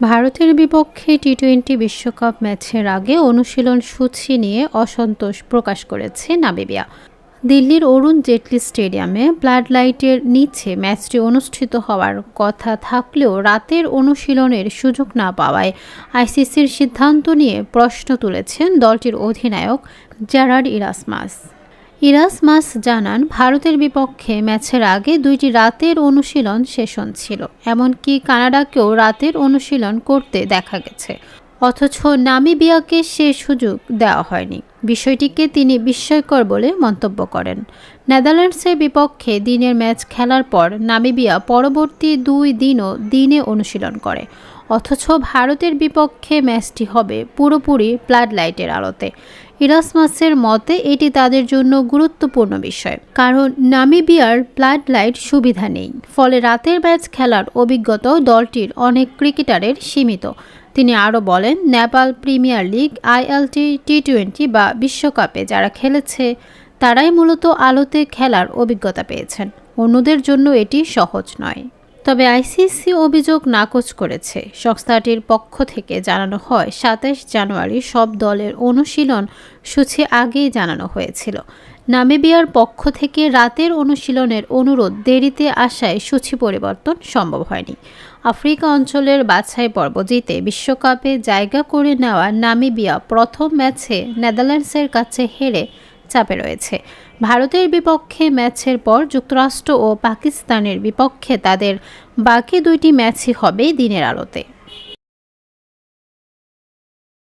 ভারতের বিপক্ষে T twenty বিশ্বকাপ ম্যাচের আগে অনুশীলন সূচি নিয়ে অসন্তোষ প্রকাশ করেছে নামিবিয়া। দিল্লির অরুণ জেটলি স্টেডিয়ামে ব্লাড লাইটের নিচে ম্যাচটি অনুষ্ঠিত হওয়ার কথা থাকলেও রাতের অনুশীলনের সুযোগ না পাওয়ায় আইসিসির সিদ্ধান্ত নিয়ে প্রশ্ন তুলেছেন দলটির অধিনায়ক জেরার্ড ইরাসমাস। ইরাসমাস জানান, ভারতের বিপক্ষে ম্যাচের আগে দুইটি রাতের অনুশীলন সেশন ছিল এমনকি কানাডাকেও রাতের অনুশীলন করতে দেখা গেছে। অথচ নামিবিয়াকে সে সুযোগ দেওয়া হয়নি। বিষয়টিকে তিনি বিস্ময়কর বলে মন্তব্য করেন। নেদারল্যান্ডসের বিপক্ষে দিনের ম্যাচ খেলার পর নামিবিয়া পরবর্তী দুই দিনও দিনে অনুশীলন করে। অথচ ভারতের বিপক্ষে ম্যাচটি হবে পুরোপুরি ব্লাড লাইটের আলোতে। ইরাসমাসের মতে এটি তাদের জন্য গুরুত্বপূর্ণ বিষয়, কারণ নামিবিয়ার ব্লাড লাইট সুবিধা নেই। ফলে রাতের ম্যাচ খেলার অভিজ্ঞতাও দলটির অনেক ক্রিকেটারের সীমিত। তিনি আরও বলেন, Nepal premier league, ILT T twenty বা বিশ্বকাপে যারা খেলেছে, তারাই মূলত আলোতে খেলার অভিজ্ঞতা পেয়েছেন। অন্যদের জন্য এটি সহজ নয়। তবে আইসিসি অভিযোগ নাকচ করেছে। সংস্থাটির পক্ষ থেকে জানানো হয়, সাতাশ জানুয়ারি সব দলের অনুশীলন সূচি আগেই জানানো হয়েছিল। নামিবিয়ার পক্ষ থেকে রাতের অনুশীলনের অনুরোধ দেরিতে আসায় সূচি পরিবর্তন সম্ভব হয়নি। আফ্রিকা অঞ্চলের বাছাই পর্ব জিতে বিশ্বকাপে জায়গা করে নেওয়া নামিবিয়া প্রথম ম্যাচে নেদারল্যান্ডসের কাছে হেরে চাপে রয়েছে। ভারতের বিপক্ষে ম্যাচের পর যুক্তরাষ্ট্র ও পাকিস্তানের বিপক্ষে তাদের বাকি দুইটি ম্যাচই হবে দিনের আলোতে।